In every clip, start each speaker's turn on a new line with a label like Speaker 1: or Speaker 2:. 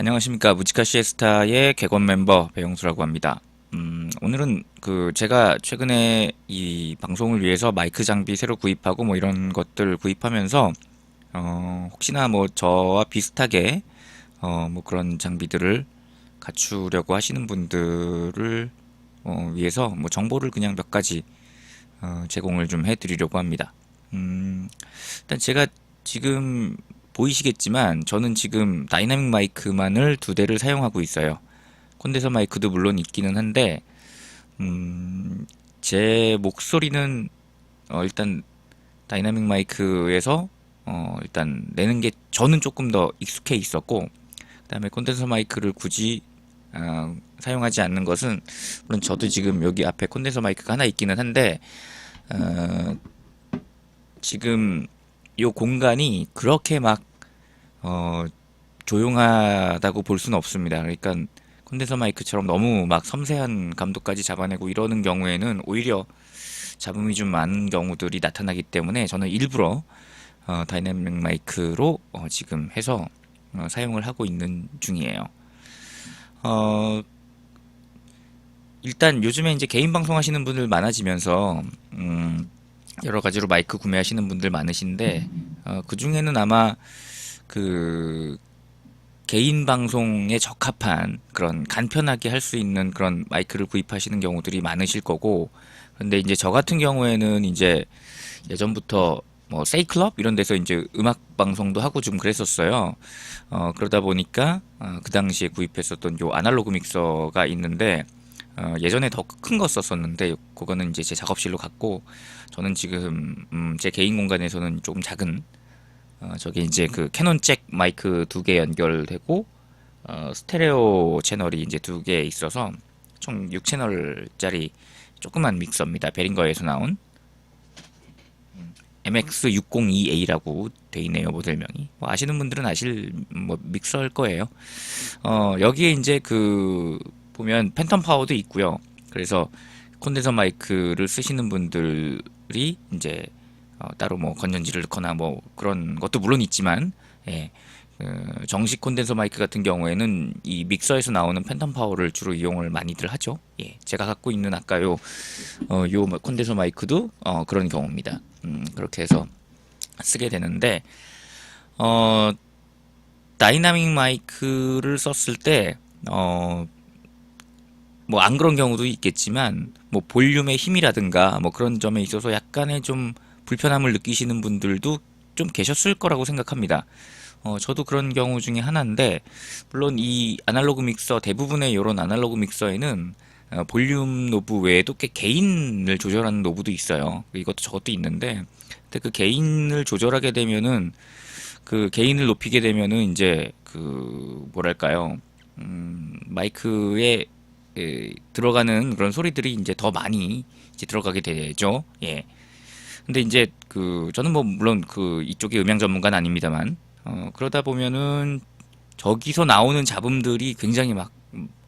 Speaker 1: 안녕하십니까 무지카 시에스타의 객원 멤버 배영수라고 합니다. 음, 오늘은 그 제가 최근에 이 방송을 위해서 마이크 장비 새로 구입하고 뭐 이런 것들 구입하면서 어, 혹시나 뭐 저와 비슷하게 어, 뭐 그런 장비들을 갖추려고 하시는 분들을 어, 위해서 뭐 정보를 그냥 몇 가지 어, 제공을 좀 해드리려고 합니다. 음, 일단 제가 지금 보이시겠지만 저는 지금 다이나믹 마이크만을 두 대를 사용하고 있어요. 콘덴서 마이크도 물론 있기는 한데 음, 제 목소리는 어, 일단 다이나믹 마이크에서 어, 일단 내는 게 저는 조금 더 익숙해 있었고 그다음에 콘덴서 마이크를 굳이 어, 사용하지 않는 것은 물론 저도 지금 여기 앞에 콘덴서 마이크가 하나 있기는 한데 어, 지금 요 공간이 그렇게 막 어, 조용하다고 볼 수는 없습니다. 그러니까 콘덴서 마이크처럼 너무 막 섬세한 감도까지 잡아내고 이러는 경우에는 오히려 잡음이 좀 많은 경우들이 나타나기 때문에 저는 일부러 어, 다이내믹 마이크로 어, 지금 해서 어, 사용을 하고 있는 중이에요. 어, 일단 요즘에 이제 개인 방송 하시는 분들 많아지면서 음, 여러 가지로 마이크 구매하시는 분들 많으신데 어, 그 중에는 아마 그 개인 방송에 적합한 그런 간편하게 할 수 있는 그런 마이크를 구입하시는 경우들이 많으실 거고 근데 이제 저 같은 경우에는 이제 예전부터 뭐 세이클럽 이런 데서 이제 음악 방송도 하고 좀 그랬었어요. 어, 그러다 보니까 어, 그 당시에 구입했었던 요 아날로그 믹서가 있는데 어, 예전에 더 큰 거 썼었는데 그거는 이제 제 작업실로 갔고 저는 지금 음, 제 개인 공간에서는 조금 작은 어, 저기 이제 그 캐논 잭 마이크 두 개 연결되고 어, 스테레오 채널이 이제 두 개 있어서 총 6채널짜리 조그만 믹서입니다. 베링거에서 나온 MX602A라고 돼 있네요 모델명이. 뭐 아시는 분들은 아실 뭐 믹서일 거예요. 어, 여기에 이제 그 보면 팬텀 파워도 있고요. 그래서 콘덴서 마이크를 쓰시는 분들이 이제 어, 따로 뭐 건전지를 넣거나 뭐 그런 것도 물론 있지만 예, 그 정식 콘덴서 마이크 같은 경우에는 이 믹서에서 나오는 팬텀 파워를 주로 이용을 많이들 하죠. 예, 제가 갖고 있는 아까 요 어, 요 콘덴서 마이크도 어, 그런 경우입니다. 음, 그렇게 해서 쓰게 되는데 어, 다이나믹 마이크를 썼을 때 어, 뭐 안 그런 경우도 있겠지만 뭐 볼륨의 힘이라든가 뭐 그런 점에 있어서 약간의 좀 불편함을 느끼시는 분들도 좀 계셨을 거라고 생각합니다. 어, 저도 그런 경우 중에 하나인데, 물론 이 아날로그 믹서, 대부분의 이런 아날로그 믹서에는 어, 볼륨 노브 외에도 꽤 게인을 조절하는 노브도 있어요. 이것도 저것도 있는데, 근데 그 게인을 조절하게 되면은, 그 게인을 높이게 되면은 이제 그, 뭐랄까요, 음, 마이크에 에, 들어가는 그런 소리들이 이제 더 많이 이제 들어가게 되죠. 예. 근데 이제 그 저는 뭐 물론 그 이쪽의 음향 전문가는 아닙니다만 어 그러다 보면은 저기서 나오는 잡음들이 굉장히 막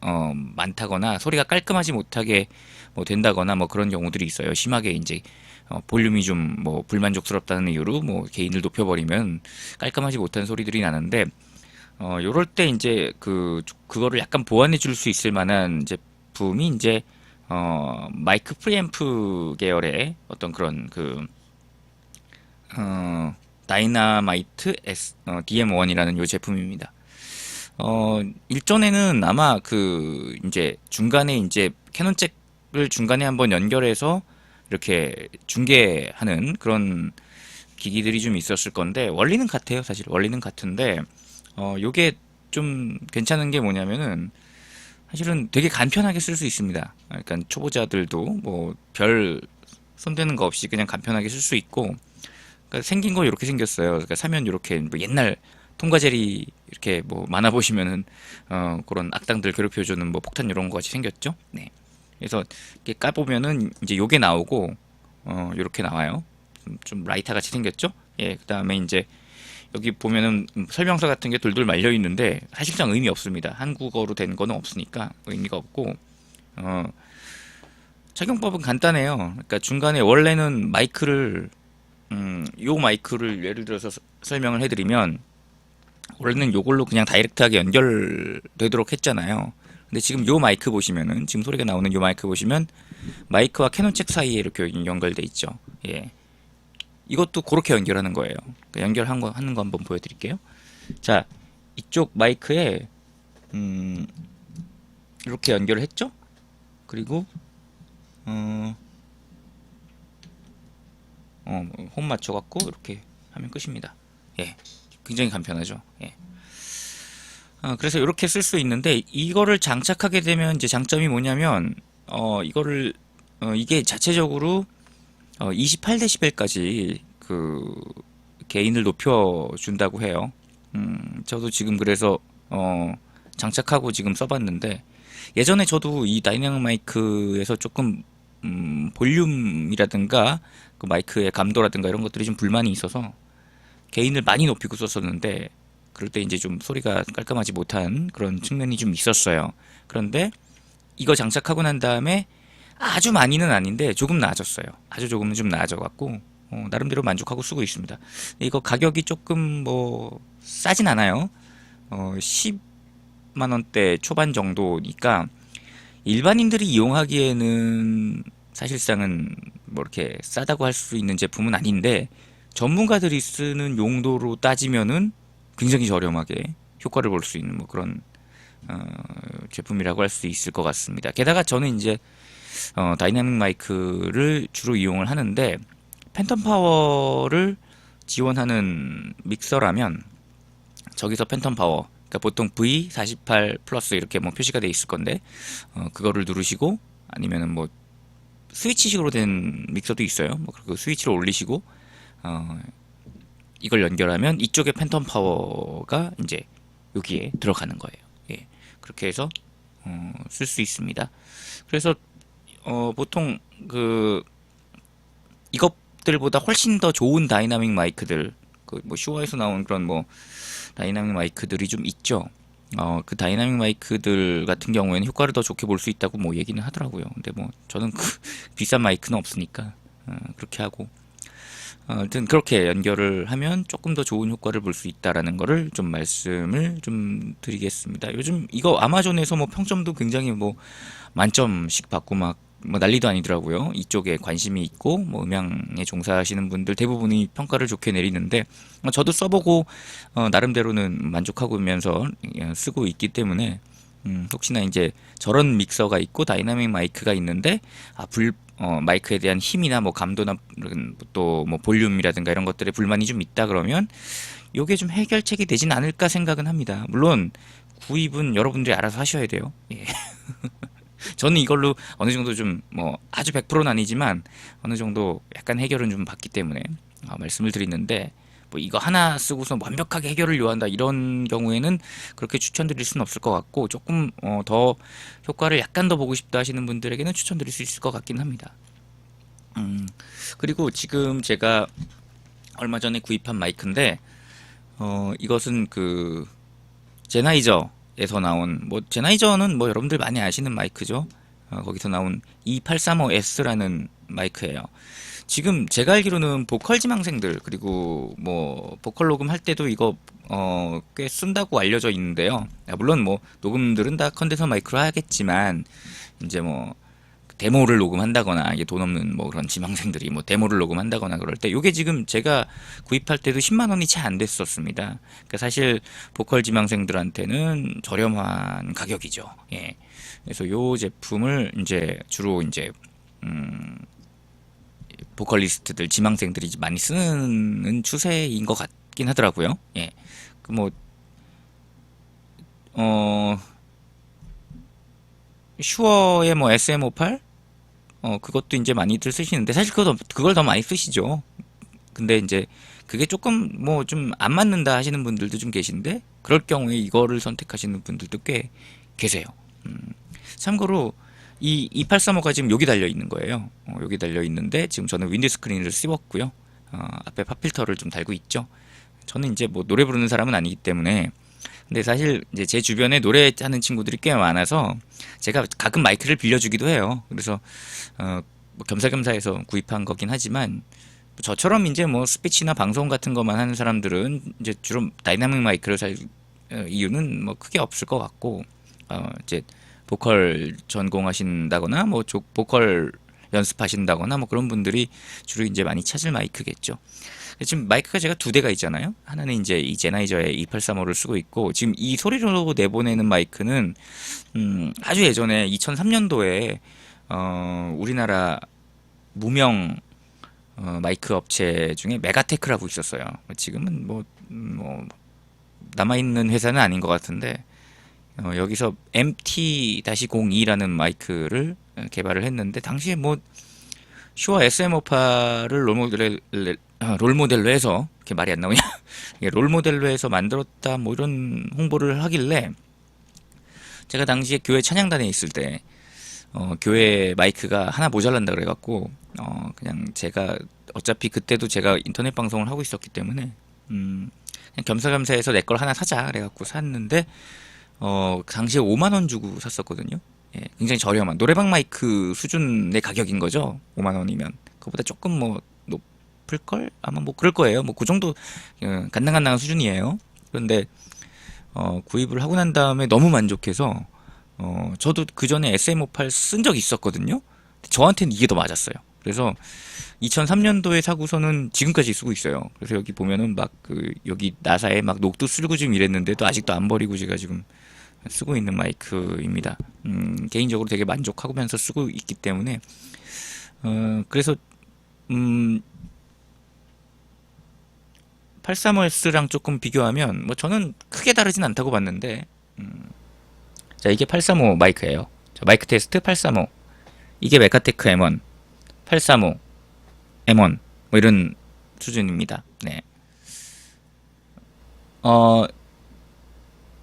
Speaker 1: 어 많다거나 소리가 깔끔하지 못하게 뭐 된다거나 뭐 그런 경우들이 있어요. 심하게 이제 어 볼륨이 좀 뭐 불만족스럽다는 이유로 뭐 게인을 높여버리면 깔끔하지 못한 소리들이 나는데 어 요럴 때 이제 그 그거를 약간 보완해 줄 수 있을 만한 제품이 이제 어, 마이크 프리앰프 계열의 어떤 그런 그, 어, 다이나마이트 S, 어, DM1이라는 요 제품입니다. 어, 일전에는 아마 그, 이제 중간에 이제 캐논 잭을 중간에 한번 연결해서 이렇게 중계하는 그런 기기들이 좀 있었을 건데, 원리는 같아요, 사실. 원리는 같은데, 어, 요게 좀 괜찮은 게 뭐냐면은, 사실은 되게 간편하게 쓸 수 있습니다. 그러니까 초보자들도 뭐 별 손대는 거 없이 그냥 간편하게 쓸 수 있고 그러니까 생긴 거 이렇게 생겼어요. 그러니까 사면 이렇게 뭐 옛날 통과제리 이렇게 뭐 만화 보시면은 어 그런 악당들 괴롭혀주는 뭐 폭탄 이런 거 같이 생겼죠. 네. 그래서 이렇게 까보면은 이제 요게 나오고 어 이렇게 나와요. 좀, 좀 라이터 같이 생겼죠. 예. 그다음에 이제 여기 보면은 설명서 같은 게 돌돌 말려 있는데 사실상 의미 없습니다. 한국어로 된 거는 없으니까 의미가 없고 어, 착용법은 간단해요. 그러니까 중간에 원래는 마이크를 음, 요 마이크를 예를 들어서 서- 설명을 해드리면 원래는 요걸로 그냥 다이렉트하게 연결되도록 했잖아요. 근데 지금 요 마이크 보시면은 지금 소리가 나오는 요 마이크 보시면 마이크와 캐논 잭 사이에 이렇게 연결돼 있죠. 예. 이것도 그렇게 연결하는 거예요. 그러니까 연결한 거 하는 거 한번 보여드릴게요. 자, 이쪽 마이크에 음, 이렇게 연결을 했죠. 그리고 어, 어, 홈 맞춰갖고 이렇게 하면 끝입니다. 예, 굉장히 간편하죠. 예. 어, 그래서 이렇게 쓸 수 있는데 이거를 장착하게 되면 이제 장점이 뭐냐면 어, 이거를 어, 이게 자체적으로 어, 28dB까지 그 게인을 높여 준다고 해요. 음, 저도 지금 그래서 어, 장착하고 지금 써봤는데 예전에 저도 이 다이나믹 마이크에서 조금 음, 볼륨이라든가 그 마이크의 감도라든가 이런 것들이 좀 불만이 있어서 게인을 많이 높이고 썼었는데 그럴 때 이제 좀 소리가 깔끔하지 못한 그런 측면이 좀 있었어요. 그런데 이거 장착하고 난 다음에 아주 많이는 아닌데 조금 나아졌어요. 아주 조금은 좀 나아져 갖고 어, 나름대로 만족하고 쓰고 있습니다. 이거 가격이 조금 뭐 싸진 않아요. 어, 10만 원대 초반 정도니까 일반인들이 이용하기에는 사실상은 뭐 이렇게 싸다고 할 수 있는 제품은 아닌데 전문가들이 쓰는 용도로 따지면은 굉장히 저렴하게 효과를 볼 수 있는 뭐 그런 어, 제품이라고 할 수 있을 것 같습니다. 게다가 저는 이제 어, 다이나믹 마이크를 주로 이용을 하는데 팬텀 파워를 지원하는 믹서라면 저기서 팬텀 파워 그러니까 보통 V48 플러스 이렇게 뭐 표시가 돼 있을 건데 어, 그거를 누르시고 아니면은 뭐 스위치식으로 된 믹서도 있어요. 뭐 그 스위치를 올리시고 어, 이걸 연결하면 이쪽에 팬텀 파워가 이제 여기에 들어가는 거예요. 예. 그렇게 해서 어, 쓸 수 있습니다. 그래서 어, 보통 그 이것들보다 훨씬 더 좋은 다이나믹 마이크들 그 뭐 슈어에서 나온 그런 뭐 다이나믹 마이크들이 좀 있죠. 어, 그 다이나믹 마이크들 같은 경우에는 효과를 더 좋게 볼 수 있다고 뭐 얘기는 하더라고요. 근데 뭐 저는 그 비싼 마이크는 없으니까 어, 그렇게 하고 어, 아무튼 그렇게 연결을 하면 조금 더 좋은 효과를 볼 수 있다라는 거를 좀 말씀을 좀 드리겠습니다. 요즘 이거 아마존에서 뭐 평점도 굉장히 뭐 만점씩 받고 막 뭐 난리도 아니더라고요. 이쪽에 관심이 있고 뭐 음향에 종사하시는 분들 대부분이 평가를 좋게 내리는데 어, 저도 써보고 어, 나름대로는 만족하면서 예, 쓰고 있기 때문에 음, 혹시나 이제 저런 믹서가 있고 다이나믹 마이크가 있는데 아, 불, 어, 마이크에 대한 힘이나 뭐 감도나 또 뭐 볼륨이라든가 이런 것들에 불만이 좀 있다 그러면 요게 좀 해결책이 되진 않을까 생각은 합니다. 물론 구입은 여러분들이 알아서 하셔야 돼요. 예. 저는 이걸로 어느 정도 좀 뭐 아주 100%는 아니지만 어느 정도 약간 해결은 좀 받기 때문에 어, 말씀을 드리는데 뭐 이거 하나 쓰고서 완벽하게 해결을 요한다 이런 경우에는 그렇게 추천드릴 수는 없을 것 같고 조금 어, 더 효과를 약간 더 보고 싶다 하시는 분들에게는 추천드릴 수 있을 것 같긴 합니다. 음, 그리고 지금 제가 얼마 전에 구입한 마이크인데 어, 이것은 그 제나이저 에서 나온 뭐 제나이저는 뭐 여러분들 많이 아시는 마이크죠. 어, 거기서 나온 E835S라는 마이크예요. 지금 제가 알기로는 보컬 지망생들 그리고 뭐 보컬 녹음 할 때도 이거 어, 꽤 쓴다고 알려져 있는데요. 아, 물론 뭐 녹음들은 다 컨덴서 마이크로 하겠지만 이제 뭐 데모를 녹음한다거나 이게 돈 없는 뭐 그런 지망생들이 뭐 데모를 녹음한다거나 그럴 때 이게 지금 제가 구입할 때도 10만 원이 채 안 됐었습니다. 그러니까 사실 보컬 지망생들한테는 저렴한 가격이죠. 예. 그래서 요 제품을 이제 주로 이제 음 보컬리스트들 지망생들이 많이 쓰는 추세인 것 같긴 하더라고요. 예. 그 뭐 어, 슈어의 뭐 SM58 어 그것도 이제 많이들 쓰시는데 사실 그거 그걸 더 많이 쓰시죠. 근데 이제 그게 조금 뭐 좀 안 맞는다 하시는 분들도 좀 계신데 그럴 경우에 이거를 선택하시는 분들도 꽤 계세요. 음, 참고로 이 2835가 지금 여기 달려 있는 거예요. 어, 여기 달려 있는데 지금 저는 윈드 스크린을 씌웠고요. 어, 앞에 팝필터를 좀 달고 있죠. 저는 이제 뭐 노래 부르는 사람은 아니기 때문에 근데 사실 이제 제 주변에 노래하는 친구들이 꽤 많아서 제가 가끔 마이크를 빌려주기도 해요. 그래서 어, 뭐 겸사겸사해서 구입한 거긴 하지만 저처럼 이제 뭐 스피치나 방송 같은 것만 하는 사람들은 이제 주로 다이나믹 마이크를 살 어, 이유는 뭐 크게 없을 것 같고 어 이제 보컬 전공하신다거나 뭐 조- 보컬 연습하신다거나 뭐 그런 분들이 주로 이제 많이 찾을 마이크겠죠. 지금 마이크가 제가 두 대가 있잖아요. 하나는 이제 이 제나이저의 2835를 쓰고 있고 지금 이 소리로 내보내는 마이크는 음 아주 예전에 2003년도에 어 우리나라 무명 어, 마이크 업체 중에 메가테크라고 있었어요. 지금은 뭐, 음, 뭐 남아 있는 회사는 아닌 것 같은데 어, 여기서 MT-02라는 마이크를 어, 개발을 했는데 당시에 뭐 슈와 SM58을 롤모델, 아, 롤모델로 해서 이렇게 말이 안 나오냐? 롤모델로 해서 만들었다 뭐 이런 홍보를 하길래 제가 당시에 교회 찬양단에 있을 때 어, 교회 마이크가 하나 모자란다 그래갖고 어, 그냥 제가 어차피 그때도 제가 인터넷 방송을 하고 있었기 때문에 음, 그냥 겸사겸사해서 내 걸 하나 사자 그래갖고 샀는데 어, 당시에 5만 원 주고 샀었거든요. 예, 굉장히 저렴한 노래방 마이크 수준의 가격인 거죠. 5만 원이면 그보다 조금 뭐 높을 걸 아마 뭐 그럴 거예요. 뭐 그 정도 어, 간당간당한 수준이에요. 그런데 어, 구입을 하고 난 다음에 너무 만족해서 어, 저도 그 전에 SM58 쓴 적이 있었거든요. 저한테는 이게 더 맞았어요. 그래서 2003년도에 사고서는 지금까지 쓰고 있어요. 그래서 여기 보면은 막 그 여기 나사에 막 녹두 쓸고 좀 이랬는데도 아직도 안 버리고 제가 지금 쓰고 있는 마이크입니다. 음, 개인적으로 되게 만족하면서 쓰고 있기 때문에 어, 그래서 음, 835S랑 조금 비교하면 뭐 저는 크게 다르진 않다고 봤는데 음, 자 이게 835 마이크예요. 자, 마이크 테스트 835 이게 메카테크 M1 835 M1 뭐 이런 수준입니다. 네. 어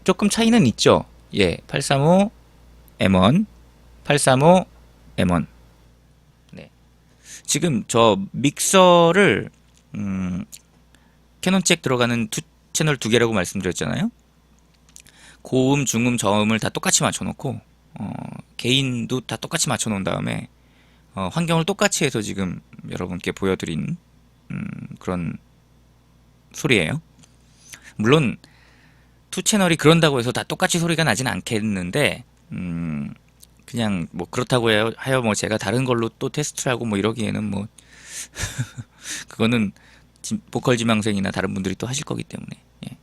Speaker 1: 조금 차이는 있죠. 예, 835 M1 835 M1 네. 지금 저 믹서를 음, 캐논 잭 들어가는 투, 채널 두 개라고 말씀드렸잖아요. 고음, 중음, 저음을 다 똑같이 맞춰놓고 어, 개인도 다 똑같이 맞춰놓은 다음에 어, 환경을 똑같이 해서 지금 여러분께 보여드린 음, 그런 소리예요. 물론 투 채널이 그런다고 해서 다 똑같이 소리가 나진 않겠는데 음, 그냥 뭐 그렇다고 해요, 하여 뭐 제가 다른 걸로 또 테스트를 하고 뭐 이러기에는 뭐 그거는 지- 보컬 지망생이나 다른 분들이 또 하실 거기 때문에 예.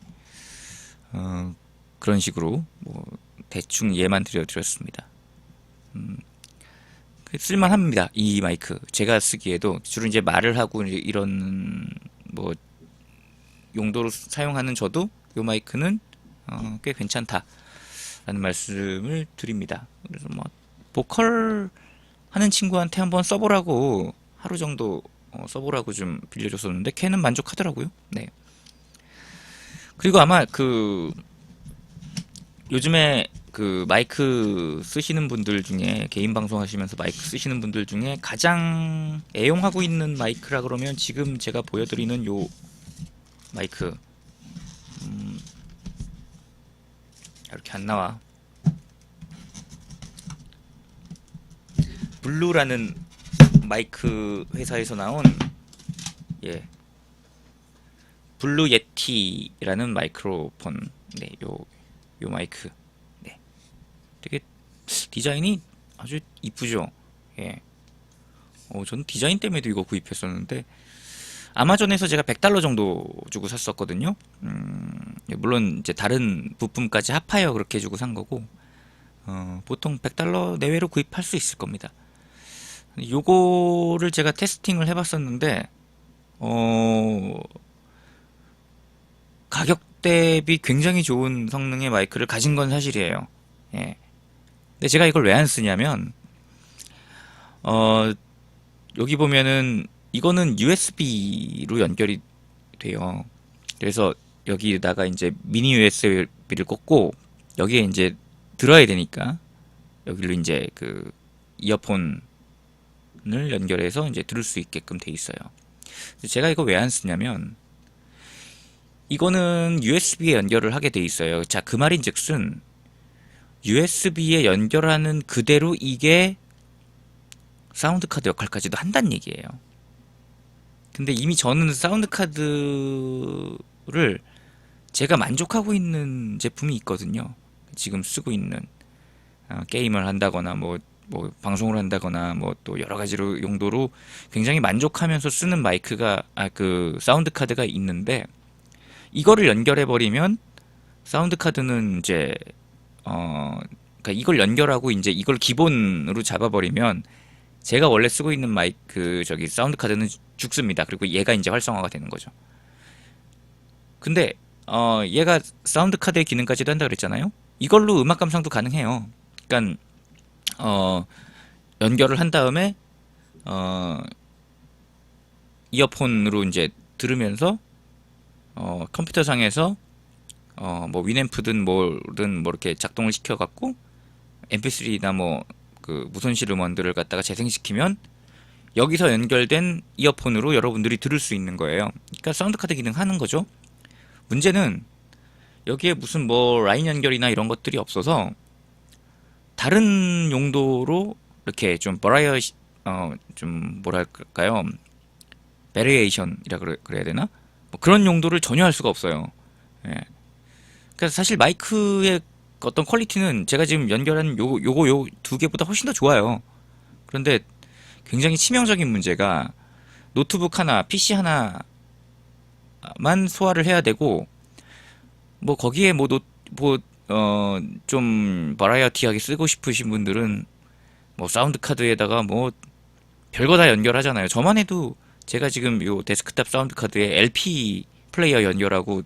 Speaker 1: 어, 그런 식으로 뭐 대충 예만 드려드렸습니다. 음, 그 쓸만합니다. 이 마이크 제가 쓰기에도 주로 이제 말을 하고 이런 뭐 용도로 사용하는 저도 이 마이크는 어, 꽤 괜찮다라는 말씀을 드립니다. 그래서 뭐 보컬 하는 친구한테 한번 써보라고 하루 정도 어, 써보라고 좀 빌려줬었는데 걔는 만족하더라고요. 네. 그리고 아마 그 요즘에 그 마이크 쓰시는 분들 중에 개인 방송 하시면서 마이크 쓰시는 분들 중에 가장 애용하고 있는 마이크라 그러면 지금 제가 보여드리는 요 마이크 음, 이렇게 안 나와 블루라는 마이크 회사에서 나온 예 블루 예티라는 마이크로폰 네요 요 마이크. 네. 되게 디자인이 아주 이쁘죠? 예. 어, 저는 디자인 때문에도 이거 구입했었는데 아마존에서 제가 100달러 정도 주고 샀었거든요. 음, 예, 물론 이제 다른 부품까지 합하여 그렇게 주고 산 거고 어, 보통 100달러 내외로 구입할 수 있을 겁니다 요거를 제가 테스팅을 해봤었는데 어 가격 대비 굉장히 좋은 성능의 마이크를 가진 건 사실이에요. 예. 근데 제가 이걸 왜 안 쓰냐면 어 여기 보면은 이거는 USB로 연결이 돼요. 그래서 여기다가 이제 미니 USB를 꽂고 여기에 이제 들어야 되니까 여기로 이제 그 이어폰 을 연결해서 이제 들을 수 있게끔 돼 있어요. 제가 이거 왜 안 쓰냐면 이거는 USB에 연결을 하게 돼 있어요. 자, 그 말인즉슨 USB에 연결하는 그대로 이게 사운드 카드 역할까지도 한다는 얘기예요. 근데 이미 저는 사운드 카드를 제가 만족하고 있는 제품이 있거든요. 지금 쓰고 있는 어, 게임을 한다거나 뭐, 뭐 방송을 한다거나 뭐 또 여러 가지로 용도로 굉장히 만족하면서 쓰는 마이크가 아 그 사운드 카드가 있는데 이거를 연결해 버리면 사운드 카드는 이제 어 그러니까 이걸 연결하고 이제 이걸 기본으로 잡아 버리면 제가 원래 쓰고 있는 마이크 저기 사운드 카드는 죽습니다. 그리고 얘가 이제 활성화가 되는 거죠. 근데 어 얘가 사운드 카드의 기능까지도 한다 그랬잖아요. 이걸로 음악 감상도 가능해요. 그러니까 어 연결을 한 다음에 어 이어폰으로 이제 들으면서 어 컴퓨터 상에서 어 뭐 위앰프든 뭐든 뭐 이렇게 작동을 시켜 갖고 mp3나 뭐 그 무손실 음원들을 갖다가 재생시키면 여기서 연결된 이어폰으로 여러분들이 들을 수 있는 거예요. 그러니까 사운드 카드 기능 하는 거죠. 문제는 여기에 무슨 뭐 라인 연결이나 이런 것들이 없어서 다른 용도로 이렇게 좀 버라이어 어좀 뭐랄까요 베리에이션이라 그래, 그래야 되나 뭐 그런 용도를 전혀 할 수가 없어요. 예. 그러니까 사실 마이크의 어떤 퀄리티는 제가 지금 연결한 요 요거 요 두 개보다 훨씬 더 좋아요. 그런데 굉장히 치명적인 문제가 노트북 하나, PC 하나만 소화를 해야 되고 뭐 거기에 뭐 노, 뭐, 어, 좀 버라이어티하게 쓰고 싶으신 분들은 뭐 사운드 카드에다가 뭐 별거 다 연결하잖아요. 저만 해도 제가 지금 요 데스크탑 사운드 카드에 LP 플레이어 연결하고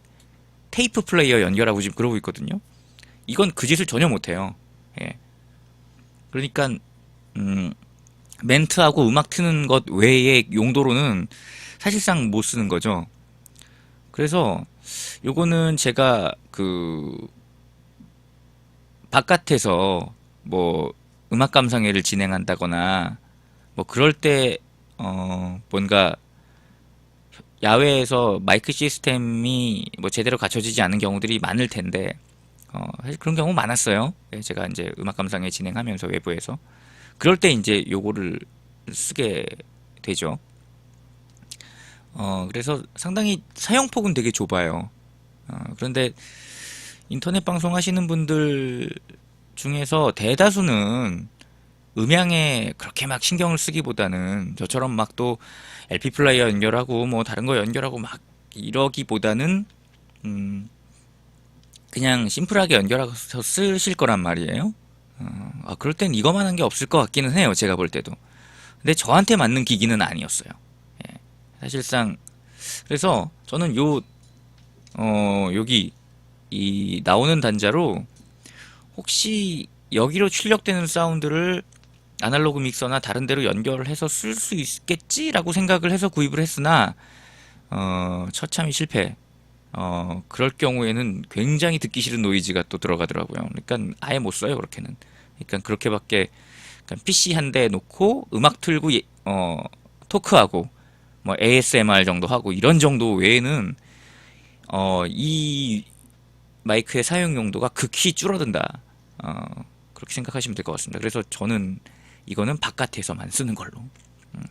Speaker 1: 테이프 플레이어 연결하고 지금 그러고 있거든요. 이건 그 짓을 전혀 못해요. 예. 그러니까 음, 멘트하고 음악 트는 것 외의 용도로는 사실상 못 쓰는 거죠. 그래서 요거는 제가 그 바깥에서 뭐 음악 감상회를 진행한다거나 뭐 그럴 때 어 뭔가 야외에서 마이크 시스템이 뭐 제대로 갖춰지지 않은 경우들이 많을 텐데 어 사실 그런 경우 많았어요. 예, 제가 이제 음악 감상회 진행하면서 외부에서 그럴 때 이제 요거를 쓰게 되죠. 어 그래서 상당히 사용폭은 되게 좁아요. 어, 그런데 인터넷 방송 하시는 분들 중에서 대다수는 음향에 그렇게 막 신경을 쓰기보다는 저처럼 막 또 LP 플레이어 연결하고 뭐 다른 거 연결하고 막 이러기보다는 음 그냥 심플하게 연결해서 쓰실 거란 말이에요. 어, 아, 그럴 땐 이거만 한 게 없을 것 같기는 해요. 제가 볼 때도. 근데 저한테 맞는 기기는 아니었어요. 예, 사실상 그래서 저는 요 어, 여기 이 나오는 단자로 혹시 여기로 출력되는 사운드를 아날로그 믹서나 다른 데로 연결을 해서 쓸 수 있겠지라고 생각을 해서 구입을 했으나 어, 처참히 실패. 어, 그럴 경우에는 굉장히 듣기 싫은 노이즈가 또 들어가더라고요. 그러니까 아예 못 써요, 그렇게는. 그러니까 그렇게밖에 그러니까 PC 한 대 놓고 음악 틀고 예- 어, 토크하고 뭐 ASMR 정도 하고 이런 정도 외에는 어, 이 마이크의 사용 용도가 극히 줄어든다. 어, 그렇게 생각하시면 될 것 같습니다. 그래서 저는 이거는 바깥에서만 쓰는 걸로 음,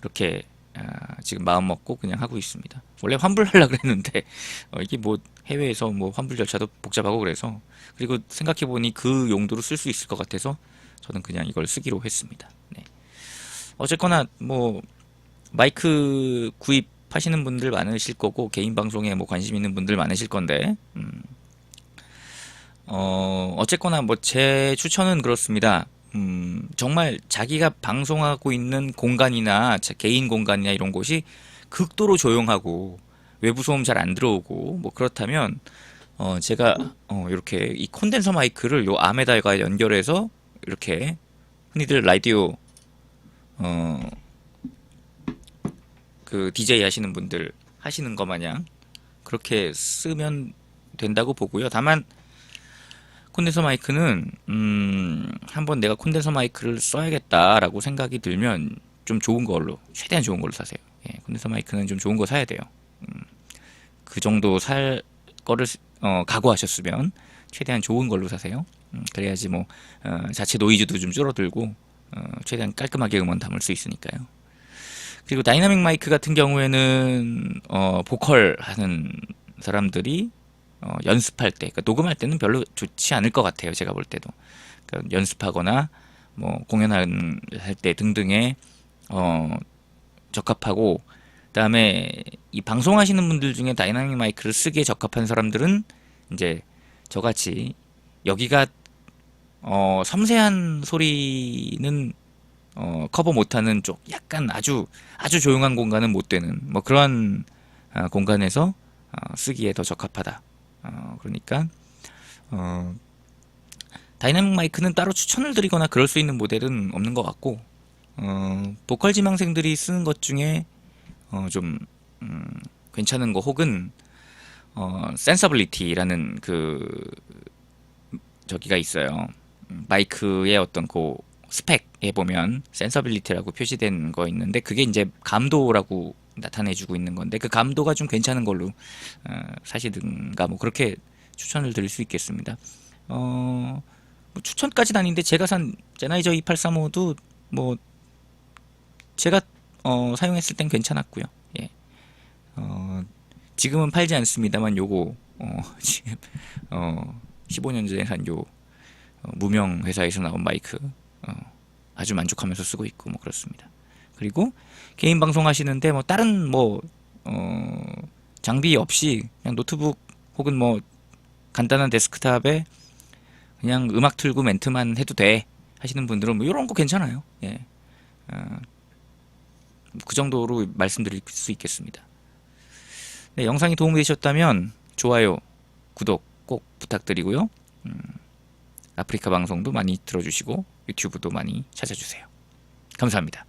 Speaker 1: 그렇게 아, 지금 마음 먹고 그냥 하고 있습니다. 원래 환불하려고 그랬는데 어, 이게 뭐 해외에서 뭐 환불 절차도 복잡하고 그래서 그리고 생각해 보니 그 용도로 쓸 수 있을 것 같아서 저는 그냥 이걸 쓰기로 했습니다. 네. 어쨌거나 뭐 마이크 구입 하시는 분들 많으실 거고 개인 방송에 뭐 관심 있는 분들 많으실 건데 음, 어 어쨌거나 뭐 제 추천은 그렇습니다. 음, 정말 자기가 방송하고 있는 공간이나 자- 개인 공간이나 이런 곳이 극도로 조용하고 외부 소음 잘 안 들어오고 뭐 그렇다면 어 제가 어 이렇게 이 콘덴서 마이크를 요 암에다가 연결해서 이렇게 흔히들 라디오 어 그 DJ 하시는 분들 하시는 것 마냥 그렇게 쓰면 된다고 보고요. 다만 콘덴서 마이크는 음 한번 내가 콘덴서 마이크를 써야겠다라고 생각이 들면 좀 좋은 걸로 최대한 좋은 걸로 사세요. 예, 콘덴서 마이크는 좀 좋은 거 사야 돼요. 음, 그 정도 살 거를 어, 각오하셨으면 최대한 좋은 걸로 사세요. 음, 그래야지 뭐 어, 자체 노이즈도 좀 줄어들고 어, 최대한 깔끔하게 음원 담을 수 있으니까요. 그리고 다이나믹 마이크 같은 경우에는 어, 보컬 하는 사람들이 어, 연습할 때, 그러니까 녹음할 때는 별로 좋지 않을 것 같아요. 제가 볼 때도 그러니까 연습하거나 뭐 공연할 때 등등에 어, 적합하고 그다음에 이 방송하시는 분들 중에 다이나믹 마이크를 쓰기에 적합한 사람들은 이제 저같이 여기가 어, 섬세한 소리는 어, 커버 못하는 쪽, 약간 아주 아주 조용한 공간은 못 되는 뭐 그런 아, 공간에서 어, 쓰기에 더 적합하다. 어, 그러니까 어, 다이나믹 마이크는 따로 추천을 드리거나 그럴 수 있는 모델은 없는 것 같고 어, 보컬 지망생들이 쓰는 것 중에 어, 좀 음, 괜찮은 거 혹은 어, 센서블리티라는 그 저기가 있어요. 음, 마이크의 어떤 그 스펙에 보면 센서빌리티라고 표시된 거 있는데 그게 이제 감도라고 나타내주고 있는 건데 그 감도가 좀 괜찮은 걸로 어, 사시든가 뭐 그렇게 추천을 드릴 수 있겠습니다. 어, 뭐 추천까지는 아닌데 제가 산 제나이저 2835도 뭐 제가 어, 사용했을 땐 괜찮았고요. 예. 어, 지금은 팔지 않습니다만 요거 어, 지금 어, 15년 전에 산요 어, 무명 회사에서 나온 마이크 어, 아주 만족하면서 쓰고 있고 뭐 그렇습니다. 그리고 개인 방송 하시는데 뭐 다른 뭐 어, 장비 없이 그냥 노트북 혹은 뭐 간단한 데스크탑에 그냥 음악 틀고 멘트만 해도 돼 하시는 분들은 뭐 이런 거 괜찮아요. 예. 어, 그 정도로 말씀드릴 수 있겠습니다. 네, 영상이 도움이 되셨다면 좋아요, 구독 꼭 부탁드리고요. 음, 아프리카 방송도 많이 들어주시고 유튜브도 많이 찾아주세요. 감사합니다.